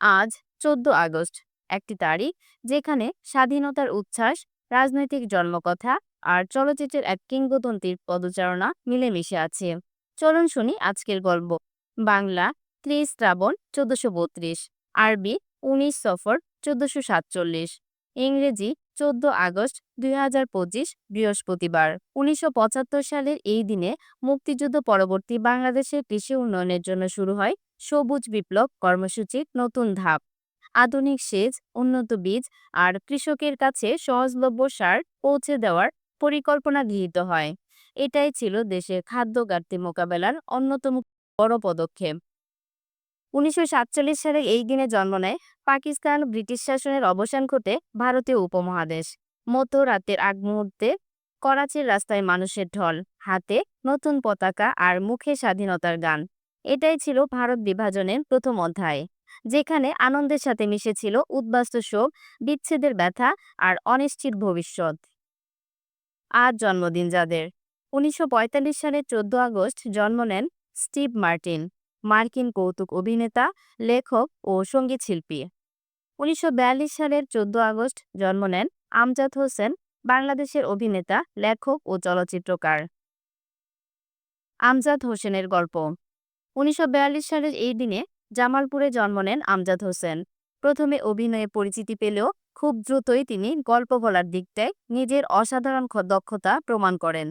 আজ চোদ্দ আগস্ট, একটি তারিখ যেখানে স্বাধীনতার উচ্ছ্বাস, রাজনৈতিক জন্মকথা আর চলচ্চিত্রের এক কিংবদন্তির পদচারণা মিলেমিশে আছে। চলুন শুনি আজকের গল্প। বাংলা, ত্রিশ শ্রাবণ, চোদ্দশো বত্রিশ। আরবি, উনিশ সফর, চোদ্দশো সাতচল্লিশ। ইংরেজি চোদ্দ আগস্ট দুই হাজার পঁচিশ, বৃহস্পতিবার। উনিশশো সালের এই দিনে মুক্তিযুদ্ধ পরবর্তী বাংলাদেশের কৃষি উন্নয়নের জন্য শুরু হয় সবুজ বিপ্লব কর্মসূচির নতুন ধাপ। আধুনিক সেচ, উন্নত বীজ আর কৃষকের কাছে সহজলভ্য সার পৌঁছে দেওয়ার পরিকল্পনা গৃহীত হয়। এটাই ছিল দেশের খাদ্য ঘাটতি মোকাবেলার অন্যতম বড় পদক্ষেপ। উনিশশো সাতচল্লিশ সালে এই দিনে জন্ম নেয়। পাকিস্তান ব্রিটিশ শাসনের অবসান ঘটে ভারতীয় উপমহাদেশ। মধ্যরাতের আগ মুহূর্তে করাচির রাস্তায় মানুষের ঢল, হাতে নতুন পতাকা আর মুখে স্বাধীনতার গান। এটাই ছিল ভারত বিভাজনের প্রথম অধ্যায়, যেখানে আনন্দের সাথে মিশেছিল উদ্বাস্ত শোক, বিচ্ছেদের ব্যথা আর অনিশ্চিত ভবিষ্যৎ। আজ জন্মদিন যাদের। উনিশশো সালের চোদ্দ আগস্ট জন্ম নেন স্টিভ মার্টিন। মার্কিন কৌতুক অভিনেতা, লেখক ও সংগীত শিল্পী। উনিশশো বিয়াল্লিশ সালের চোদ্দ আগস্ট জন্ম নেন আমজাদ হোসেন, বাংলাদেশের অভিনেতা, লেখক ও চলচ্চিত্রকার। আমজাদ হোসেনের গল্প। উনিশশো বিয়াল্লিশ সালের এই দিনে জামালপুরে জন্ম নেন আমজাদ হোসেন। প্রথমে অভিনয়ে পরিচিতি পেলেও খুব দ্রুতই তিনি গল্প বলার দিকটায় নিজের অসাধারণ দক্ষতা প্রমাণ করেন।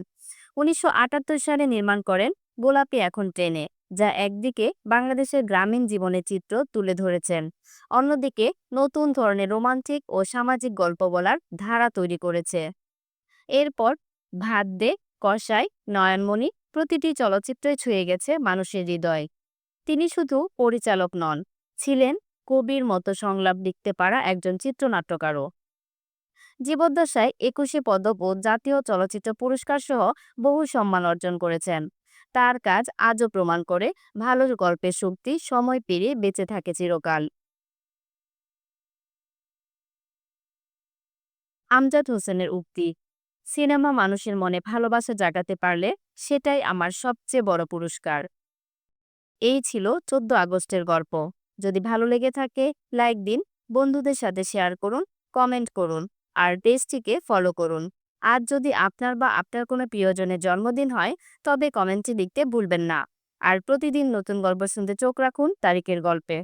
উনিশশো আটাত্তর সালে নির্মাণ করেন গোলাপি এখন ট্রেনে। যা একদিকে বাংলাদেশের গ্রামীণ জীবনের চিত্র তুলে ধরেছেন। অন্যদিকে নতুন ধরনের রোমান্টিক ও সামাজিক গল্প বলার ধারা তৈরি করেছে। এরপর ভাত দে কষাই নয়নমণি প্রতিটি চলচ্চিত্রই ছুঁয়ে গেছে মানুষের হৃদয়। তিনি শুধু পরিচালক নন, ছিলেন কবির মতো সংলাপ লিখতে পারা একজন চিত্রনাট্যকারও। জীবদ্দশায় একুশে পদক ও জাতীয় চলচ্চিত্র পুরস্কার সহ বহু সম্মান অর্জন করেছেন। তার কাজ আজও প্রমাণ করে ভালো গল্পের শক্তি সময় পেরিয়ে বেঁচে থাকে চিরকাল। আমজাদ হোসেনের উক্তি, সিনেমা মানুষের মনে ভালোবাসা জাগাতে পারলে সেটাই আমার সবচেয়ে বড় পুরস্কার। এই ছিল চোদ্দ আগস্টের গল্প। যদি ভালো লেগে থাকে, লাইক দিন, বন্ধুদের সাথে শেয়ার করুন, কমেন্ট করুন, আর পেজটিকে ফলো করুন। আজ যদি আপনার বা আপনার কোনো প্রিয়জনের জন্মদিন হয়, তবে কমেন্টে লিখতে ভুলবেন না। আর প্রতিদিন নতুন গল্প শুনতে চোখ রাখুন তারিখের গল্পে।